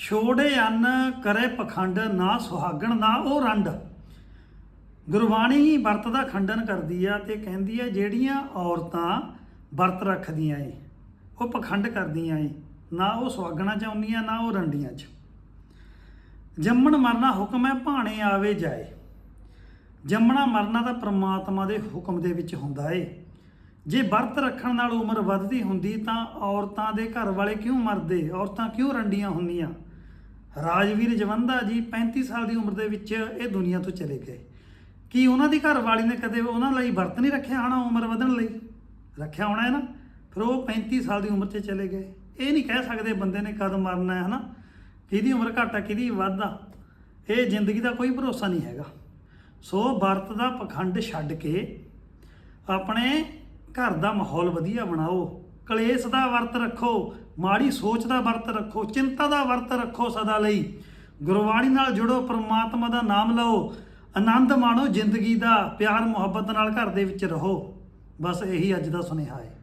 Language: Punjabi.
ਛੋੜੇ ਅੰਨ ਕਰੇ ਪਖੰਡ ਨਾ ਸੁਹਾਗਣ ਨਾ ਉਹ ਰੰਡ। ਗੁਰਬਾਣੀ ਹੀ ਵਰਤ ਦਾ ਖੰਡਨ ਕਰਦੀ ਆ ਤੇ ਕਹਿੰਦੀ ਆ, ਜਿਹੜੀਆਂ ਔਰਤਾਂ ਵਰਤ ਰੱਖਦੀਆਂ ਏ, ਉਹ ਪਖੰਡ ਕਰਦੀਆਂ ਏ, ਨਾ ਉਹ ਸੁਹਾਗਣਾ ਚਾਹੁੰਦੀਆਂ, ਨਾ ਉਹ ਰੰਡੀਆਂ ਚ। ਜੰਮਣ ਮਰਨਾ ਹੁਕਮ ਹੈ, ਭਾਣੇ ਆਵੇ ਜਾਏ। ਜੰਮਣਾ ਮਰਨਾ ਤਾਂ ਪ੍ਰਮਾਤਮਾ ਦੇ ਹੁਕਮ ਦੇ ਵਿੱਚ ਹੁੰਦਾ ਏ। ਜੇ ਵਰਤ ਰੱਖਣ ਨਾਲ ਉਮਰ ਵੱਧਦੀ ਹੁੰਦੀ ਤਾਂ ਔਰਤਾਂ ਦੇ ਘਰ ਵਾਲੇ ਕਿਉਂ ਮਰਦੇ? ਔਰਤਾਂ ਕਿਉਂ ਰੰਡੀਆਂ ਹੁੰਦੀਆਂ? ਰਾਜਵੀਰ ਜਵੰਦਾ ਜੀ 35 ਸਾਲ ਦੀ ਉਮਰ ਦੇ ਵਿੱਚ ਇਹ ਦੁਨੀਆ ਤੋਂ ਚਲੇ ਗਏ। ਕੀ ਉਹਨਾਂ ਦੀ ਘਰ ਵਾਲੀ ਨੇ ਕਦੇ ਉਹਨਾਂ ਲਈ ਵਰਤ ਨਹੀਂ ਰੱਖਿਆ ਹੋਣਾ ਉਮਰ ਵਧਣ ਲਈ? ਰੱਖਿਆ ਹੋਣਾ ਹੈ ਨਾ? ਫਿਰ ਉਹ 35 ਸਾਲ ਦੀ ਉਮਰ 'ਚ ਚਲੇ ਗਏ। ਇਹ ਨਹੀਂ ਕਹਿ ਸਕਦੇ ਬੰਦੇ ਨੇ ਕਦ ਮਰਨਾ ਹੈ ਹਨਾ ਕਿਹਦੀ ਉਮਰ ਘੱਟ ਆ, ਕਿਹਦੀ ਵੱਧ ਆ? ਇਹ ਜ਼ਿੰਦਗੀ ਦਾ ਕੋਈ ਭਰੋਸਾ ਨਹੀਂ ਹੈਗਾ। ਸੋ ਵਰਤ ਦਾ ਪਖੰਡ ਛੱਡ ਕੇ ਆਪਣੇ ਘਰ ਦਾ ਮਾਹੌਲ ਵਧੀਆ ਬਣਾਓ। ਕਲੇਸ਼ ਦਾ ਵਰਤ ਰੱਖੋ, ਮਾੜੀ ਸੋਚ ਦਾ ਵਰਤ ਰੱਖੋ, ਚਿੰਤਾ ਦਾ ਵਰਤ ਰੱਖੋ ਸਦਾ ਲਈ। ਗੁਰਬਾਣੀ ਨਾਲ ਜੁੜੋ, ਪਰਮਾਤਮਾ ਦਾ ਨਾਮ ਲਓ, ਆਨੰਦ ਮਾਣੋ ਜ਼ਿੰਦਗੀ ਦਾ, ਪਿਆਰ ਮੁਹੱਬਤ ਨਾਲ ਘਰ ਦੇ ਵਿੱਚ ਰਹੋ। ਬਸ ਇਹੀ ਅੱਜ ਦਾ ਸੁਨੇਹਾ ਹੈ।